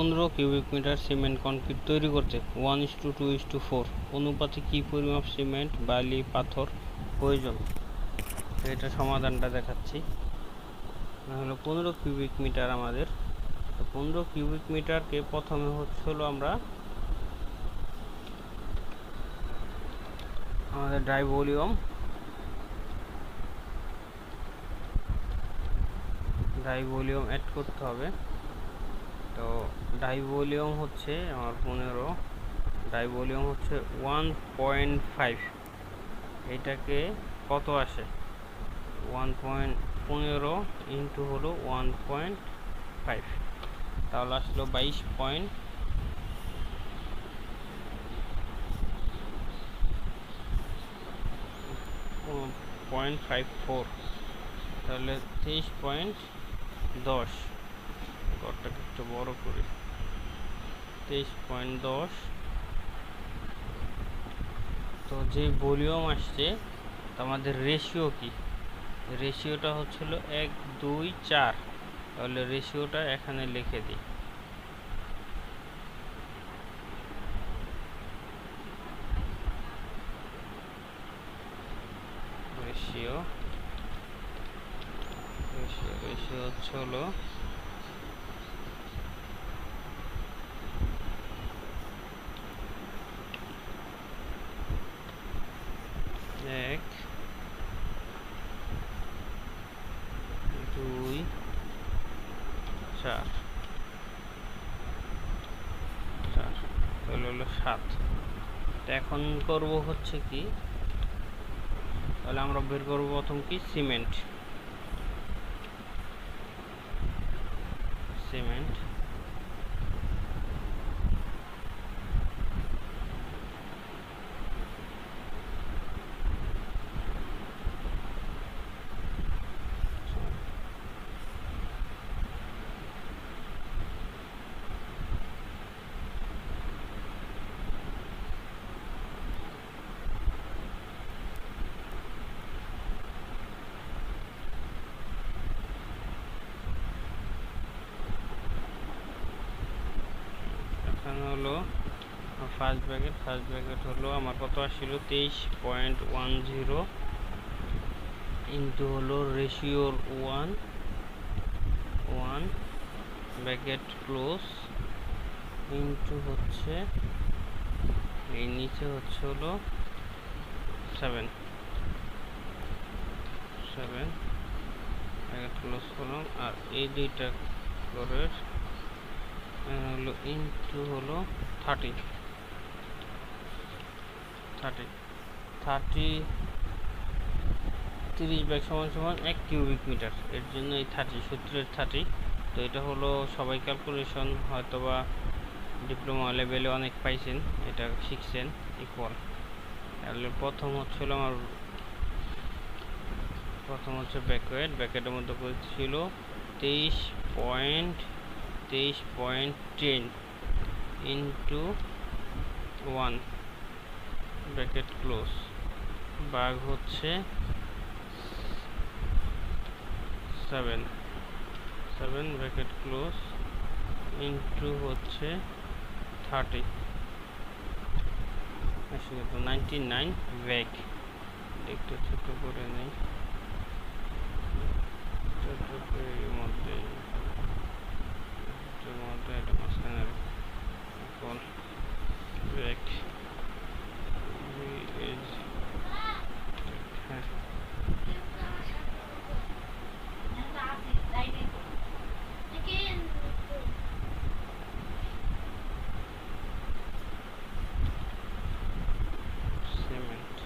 পনেরো cubic metre cement concrete তৈরি করতে one is to two is to four অনুপাতে কী পরিমাপ সিমেন্ট, বালি, পাথর প্রয়োজন? এটা সমাধানটা দেখাচ্ছি। হলো পনেরো কিউবিক মিটার আমাদের। তো পনেরো কিউবিক মিটারকে প্রথমে হচ্ছে হলো আমরা আমাদের dry volume dry volume add করতে হবে। তো ডাই ভলিউম হচ্ছে আমার পনেরো, ডাই ভলিউম হচ্ছে ওয়ান পয়েন্ট ফাইভ। এটাকে কত আসে? ওয়ান পয়েন্ট পনেরো ইন্টু হলো ওয়ান পয়েন্ট ফাইভ। তাহলে আসলো বাইশ পয়েন্ট পয়েন্ট ফাইভ ফোর। তাহলে তেইশ পয়েন্ট দশ। ঘরটাকে একটু বড় করি। তেইশ পয়েন্ট দশ। তো যে ভলিউম আসছে আমাদের রেশিও কি? রেশিওটা হচ্ছিল এক, দুই, চার। তাহলে রেশিওটা এখানে লিখে দিই। রেশিও রেশিও রেশিও হচ্ছে হলো এক দুই চার চার তাহলে হলো সাত। এখন করব হচ্ছে কি, তাহলে আমরা বের করব প্রথম কি? সিমেন্ট। সিমেন্ট এখানে হলো ফার্স্ট ব্র্যাকেট ফার্স্ট ব্র্যাকেট হলো আমার কত আসছিল? তেইশ পয়েন্ট ওয়ান জিরো ইন্টু হলো রেশিওর one one bracket close into হচ্ছে, এই নিচে হচ্ছে হলো সেভেন সেভেন ব্র্যাকেট ক্লোজ করলাম, আর এই দুইটা করে হলো ইন্টু হলো থার্টি থার্টি থার্টি তিরিশ ব্যাগ সমান সমান এক কিউবিক মিটার এর জন্য এই থার্টি সূত্রের থার্টি তো এটা হলো সবাই ক্যালকুলেশন হয়তোবা ডিপ্লোমা লেভেলে অনেক পাইছেন, এটা শিখছেন ইকুয়াল তাহলে প্রথম হচ্ছিল আমার, প্রথম হচ্ছে ব্যাকওয়েট। ব্যাকেটের মধ্যে ছিল তেইশ পয়েন্ট তেইশ point ten into one bracket close bag হচ্ছে seven seven bracket close into হচ্ছে থার্টি আসলে নাইনটি নাইন ব্যাগ একটু ছোটো করে নেই। ছোটো করে মধ্যে এটার মধ্যে এটা মাঝখানে এখন ব্যাক হ্যাঁ সিমেন্ট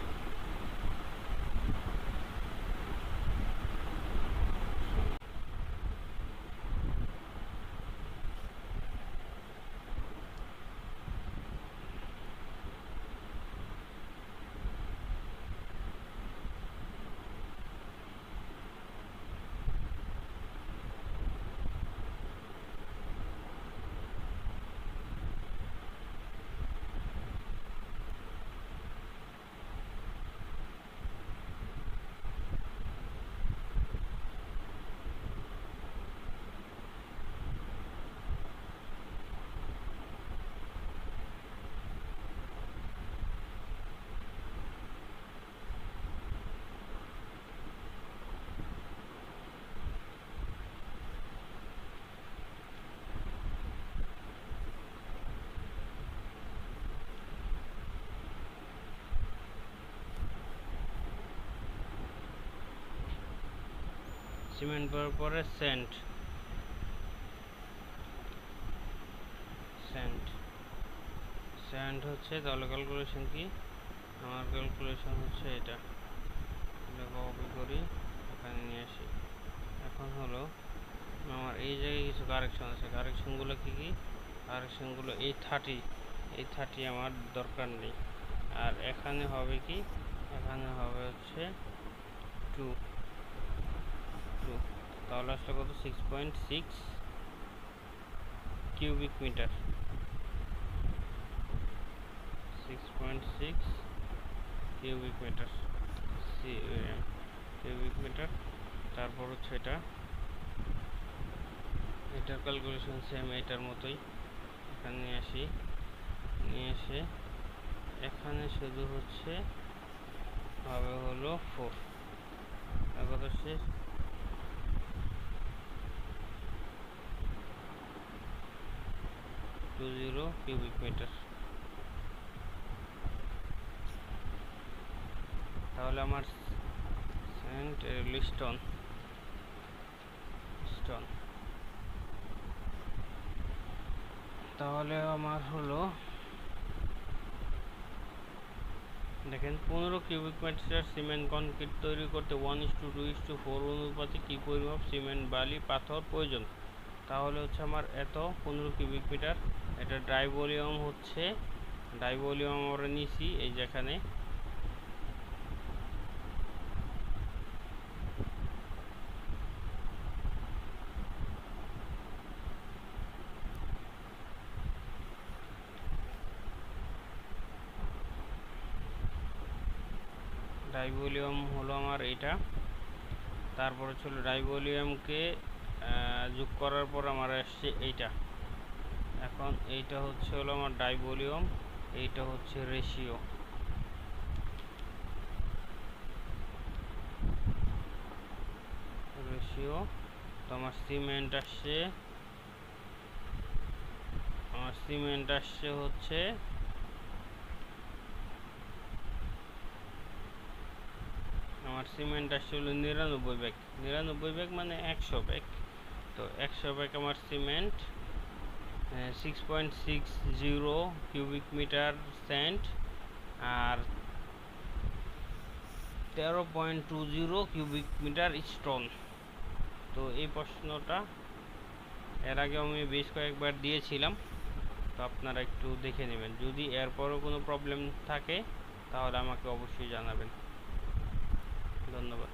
সিমেন্ট করার পরে সেন্ট। সেন্ট। সেন্ট হচ্ছে তাহলে ক্যালকুলেশন কি? আমার ক্যালকুলেশন হচ্ছে এটা। এটা কপি করি, এখানে নিয়ে আসি। এখন হলো, আমার এই জায়গায় কিছু কারেকশন আছে। কারেকশনগুলো কি কি? কারেকশনগুলো এই থার্টি এই থার্টি আমার দরকার নেই। আর এখানে হবে কি? এখানে হবে হচ্ছে টু টু তাহলে আসলে কত? Six point six cubic metre six point six cubic metre cubic metre তারপর হচ্ছে এটা। এটার ক্যালকুলেশন সেম এটার মতোই। এখানে নিয়ে আসি। নিয়ে এসে এখানে শুধু হচ্ছে হবে হলো ফোর কত শেষ? টু জিরো কিউবিক তাহলে আমার সেন্ট লিস্টন। স্টোন তাহলে আমার হলো, দেখেন পনেরো কিউবিক মিটার সিমেন্ট কনক্রিট তৈরি করতে one is to two is to four অনুপাতে কী পরিমাপ? সিমেন্ট বালি, পাথর প্রয়োজন। তাহলে হচ্ছে আমার এত পনেরো কিউবিক মিটার এটা ড্রাই ভলিউম হচ্ছে ড্রাই ভলিউম আমরা নিছি এই যেখানে ডাইভলিউম হলো আমার এটা। তারপরে ছিল ডাইভলিউমকে যোগ করার পর আমার আসছে এইটা। এখন এইটা হচ্ছে হলো আমার ডাইভলিউম, এইটা হচ্ছে রেশিও। রেশিও, তো আমার সিমেন্ট আসছে। আমার সিমেন্ট আসছে হচ্ছে আমার সিমেন্ট আসছে হলো নিরানব্বই ব্যাগ। নিরানব্বই ব্যাগ মানে একশো ব্যাগ। তো একশো ব্যাগ আমার cement. Six point six zero cubic metre sand আর তেরো point two zero cubic metre stone তো এই প্রশ্নটা এর আগে আমি বেশ কয়েকবার দিয়েছিলাম, তো আপনারা একটু দেখে নেবেন। যদি এরপরও কোনো প্রবলেম থাকে, তাহলে আমাকে অবশ্যই জানাবেন। ধন্যবাদ।